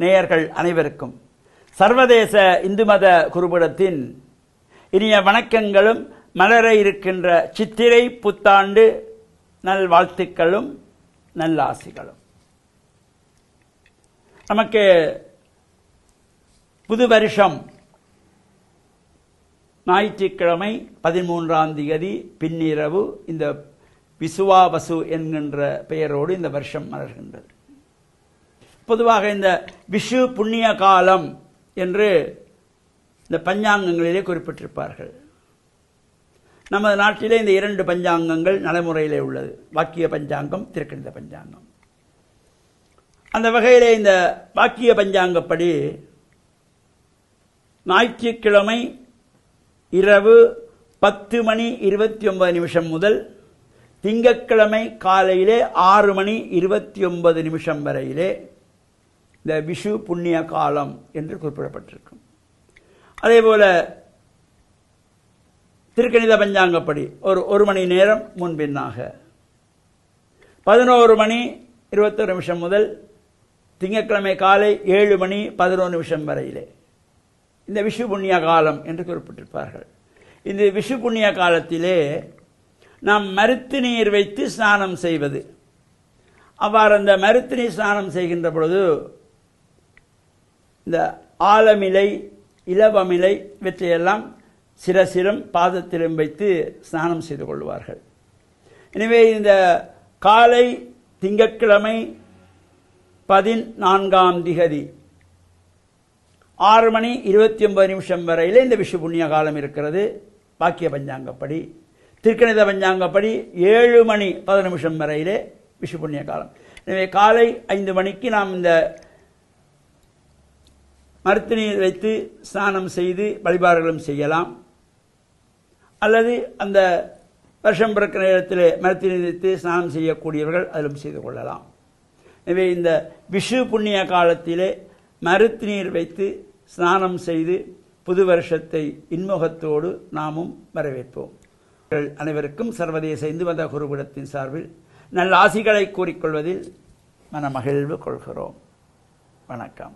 நேயர்கள் அனைவருக்கும் சர்வதேச இந்து மத குருபுடத்தின் இனிய வணக்கங்களும் மலர இருக்கின்ற சித்திரை புத்தாண்டு நல்வாழ்த்துக்களும் நல்லாசிகளும். நமக்கு புது வருஷம் ஞாயிற்றுக்கிழமை பதிமூன்றாம் தேதி பின்னிரவு இந்த விசுவாவசு என்கின்ற பெயரோடு இந்த வருஷம் மலர்கின்றது. பொதுவாக இந்த விஷு புண்ணிய காலம் என்று இந்த பஞ்சாங்கங்களிலே குறிப்பிட்டிருப்பார்கள். நமது நாட்டிலே இந்த இரண்டு பஞ்சாங்கங்கள் நடைமுறையிலே உள்ளது. வாக்கிய பஞ்சாங்கம் திருக்கணித பஞ்சாங்கம். அந்த வகையிலே இந்த வாக்கிய பஞ்சாங்கப்படி ஞாயிற்றுக்கிழமை இரவு பத்து மணி இருபத்தி ஒன்பது நிமிஷம் முதல் திங்கட்கிழமை காலையிலே ஆறு மணி இருபத்தி ஒன்பது நிமிஷம் வரையிலே இந்த விஷு புண்ணிய காலம் என்று குறிப்பிடப்பட்டிருக்கும். அதேபோல திருக்கணித பஞ்சாங்கப்படி ஒரு ஒரு மணி நேரம் முன்பின்னாக. பதினோரு மணி இருபத்தொரு நிமிஷம் முதல் திங்கட்கிழமை காலை ஏழு மணி பதினோரு நிமிஷம் வரையிலே. இந்த விஷு புண்ணிய காலம் என்று குறிப்பிட்டிருப்பார்கள். இந்த விஷு புண்ணிய காலத்திலே நாம் மருத்து நீர் வைத்து ஸ்நானம் செய்வது. அவ்வாறு அந்த மருத்து நீர் ஸ்நானம் செய்கின்ற பொழுது இந்த ஆலமிலை இலவமிலை இவற்றையெல்லாம் சிரசிரம் பாதத்திலும் வைத்து ஸ்நானம் செய்து கொள்வார்கள். எனவே இந்த காலை திங்கட்கிழமை பதினான்காம் திகதி ஆறு மணி இருபத்தி ஒன்பது நிமிஷம் வரையிலே இந்த விஷு புண்ணிய காலம் இருக்கிறது. பாக்கிய பஞ்சாங்கப்படி திருக்கணித பஞ்சாங்கப்படி ஏழு மணி பது நிமிஷம் வரையிலே விஷு புண்ணிய காலம். எனவே காலை ஐந்து மணிக்கு நாம் இந்த மருத்துநீர் வைத்து ஸ்நானம் செய்து வழிபாடுகளும் செய்யலாம். அல்லது அந்த வருஷம் பிறக்கிற நேரத்தில் மருத்து நீர் வைத்து ஸ்நானம் செய்யக்கூடியவர்கள் அதிலும் செய்து கொள்ளலாம். எனவே இந்த விஷு புண்ணிய காலத்திலே மருத்து நீர் வைத்து ஸ்நானம் செய்து புது வருஷத்தை இன்முகத்தோடு நாமும் வரவேற்போம். அனைவருக்கும் சர்வதேச இந்து மத குருகுலத்தின் சார்பில் நல்ல ஆசிகளை கூறிக்கொள்வதில் மனமகிழ்வு கொள்கிறோம். வணக்கம்.